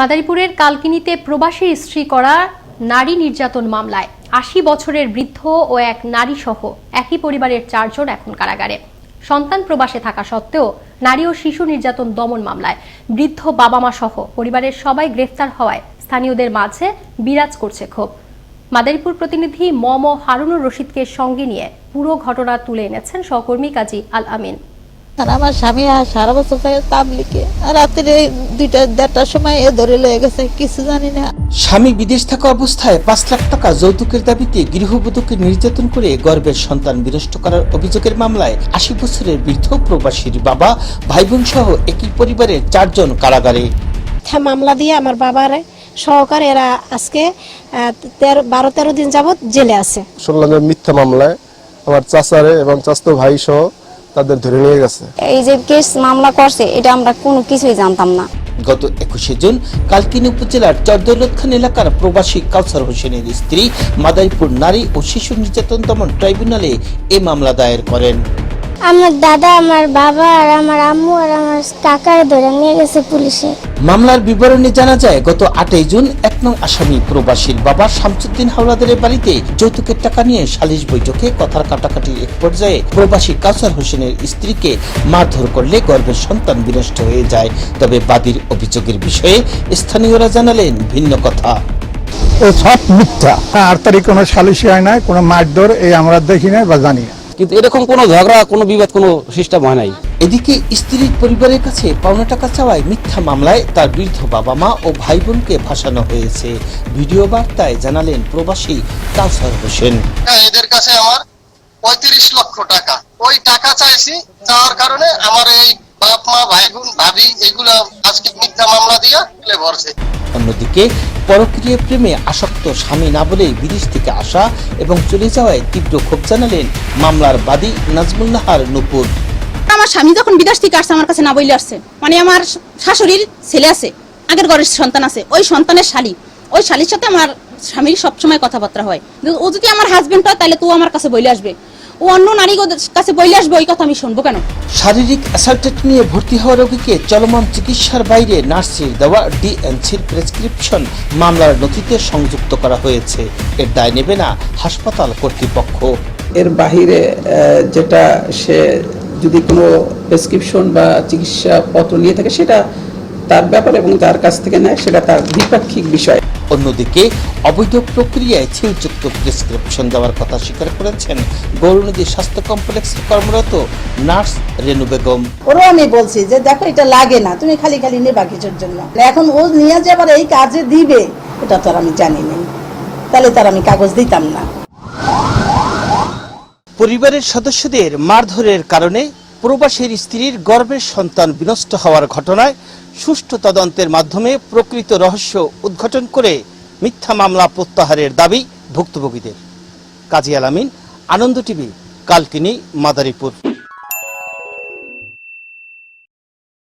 মাদারীপুরের কালকিনিতে প্রবাসী স্ত্রী করা নারী নির্যাতন মামলায় আশি বছরের বৃদ্ধ ও এক নারী সহ একই পরিবারের চারজন এখন কারাগারে। সন্তান প্রবাসে থাকা সত্ত্বেও নারী ও শিশু নির্যাতন দমন মামলায় বৃদ্ধ বাবা মা সহ পরিবারের সবাই গ্রেফতার হওয়ায় স্থানীয়দের মাঝে বিরাজ করছে ক্ষোভ। মাদারীপুর প্রতিনিধি মম হারুনুর রশিদকে সঙ্গে নিয়ে পুরো ঘটনা তুলে এনেছেন সহকর্মী কাজী আল আমিন। আর আমার স্বামী আর সারা বছর থাকে তাবলিকে আর রাত্রে দুইটা দেড়টার সময় এ ধরে লয়ে গেছে কিছু জানি না। স্বামী বিদেশ থাকা অবস্থায় পাঁচ লাখ টাকা যৌতুকের দাবিতে গৃহবধূকে নির্যাতন করে গর্বের সন্তান বিনষ্ট করার অভিযোগের মামলায় আশি বছরের বৃদ্ধ প্রবাসীর বাবা ভাই বোন সহ একই পরিবারের চারজন কারাগারে। মামলা দিয়ে আমার বাবার সহকারে এরা আজকে তেরো বারো তেরো দিন যাবত জেলে আছে। শুনলাম যে মিথ্যা মামলায় আমার চাচারে এবং চাচাতো ভাই সহ তাদের ধরে নিয়ে গেছে। এই যে কেস মামলা করছে এটা আমরা কোনো কিছুই জানতাম না। গত একুশে জুন কালকিনি উপজেলার চরদৌলত খান এলাকার প্রবাসী কালসার হোসেনের স্ত্রী মাদারীপুর নারী ও শিশু নির্যাতন দমন ট্রাইব্যুনালে এ মামলা দায়ের করেন। আমার দাদা আমার বাবা আর আমার আম্মু আর আমার কাকার ধরে নিয়ে গেছে পুলিশে। মামলার বিবরণে জানা যায় গত আটই জুন এক নং আসামি প্রবাসীর বাবা শামসুদ্দিন হাওলাদারের বাড়িতে যৌতুকের টাকা নিয়ে সালিশ বৈঠকে কথার কাটাকাটির এক পর্যায়ে প্রবাসী কাউসার হোসেনের স্ত্রীকে মারধর করলে গর্ভের সন্তান বিনষ্ট হয়ে যায়। তবে বাদীর অভিযোগের বিষয়ে স্থানীয়রা জানালেন ভিন্ন কথা। ও সব মিথ্যা। আর তারিখ কোনো সালিশি হয় না কোনো মারধর এই আমরা দেখি না বা জানি না। কিন্তু এরকম কোনো ঝগড়া কোনো বিবাদ কোনো সিস্টেম হয় নাই। এদিকে স্ত্রীর পরিবারের কাছে পাওনা টাকা চাওয়ায় মিথ্যা মামলায় তার বৃদ্ধ বাবা মা ও ভাই বোনকে ভাসানো হয়েছে। ভিডিও বার্তায় জানালেন প্রবাসী কাউসার হোসেন। হ্যাঁ, এদের কাছে আমার পঁয়ত্রিশ লক্ষ টাকা। ওই টাকা চাইছি যাওয়ার কারণে আমার এই বাপ মা ভাই বোন ভাবি এগুলা আজকে মিথ্যা মামলা দিয়া তুলে ভরছে। অন্যদিকে পরক্রিয়া প্রেমে আসক্ত স্বামী না বলেই বিদেশ থেকে আসা এবং চলে যাওয়ায় তীব্র ক্ষোভ জানালেন মামলার বাদী নাজমুল নাহার নুপুর। আমার স্বামী যখন বিদেশ থেকে আসছে আমার কাছে না বইলে আসছে। মানে আমার শাশুড়ির ছেলে আছে আগের ঘরের সন্তান আছে ওই সন্তানের শালি। ওই শালির সাথে আমার স্বামীর সবসময় কথাবার্তা হয়। ও যদি আমার হাজবেন্ড হয় তাহলে তো আমার কাছে বইলে আসবে। ও অন্য নারী কাছে বইলে আসবে ওই কথা আমি শুনব কেন? শারীরিক অ্যাসাল্টেট নিয়ে ভর্তি হওয়া রোগীকে চলমান চিকিৎসার বাইরে নার্সের দেওয়া ডিএনসির প্রেসক্রিপশন মামলার নথিতে সংযুক্ত করা হয়েছে। এর দায় নেবে না হাসপাতাল কর্তৃপক্ষ। এর বাহিরে যেটা সে যদি কোনো প্রেসক্রিপশন বা চিকিৎসা পত্র নিয়ে থাকে সেটা তার ব্যাপার এবং যার কাছ থেকে নেয় সেটা তার দ্বিপাক্ষিক বিষয়। অন্যদিকে অবৈধ প্রক্রিয়ায় ছিলযুক্ত প্রেসক্রিপশন দেওয়ার কথা স্বীকার করেছেন গৌরনদী স্বাস্থ্য কমপ্লেক্সে কর্মরত নার্স রেনু বেগম। ওরও আমি বলছি যে দেখো এটা লাগে না তুমি খালি খালি নেবা কিছুর জন্য। এখন ও নিয়ে যে আবার এই কাজে দিবে এটা তো আর আমি জানি না। তাহলে তার আমি কাগজ দিতাম না। পরিবারের সদস্যদের মারধরের কারণে প্রবাসীর স্ত্রীর গর্ভের সন্তান বিনষ্ট হওয়ার ঘটনায় সুষ্ঠু তদন্তের মাধ্যমে প্রকৃত রহস্য উদ্ঘাটন করে মিথ্যা মামলা প্রত্যাহারের দাবি ভুক্তভোগীদের। কাজী আলামিন আনন্দ টিভি, কালকিনি, মাদারীপুর।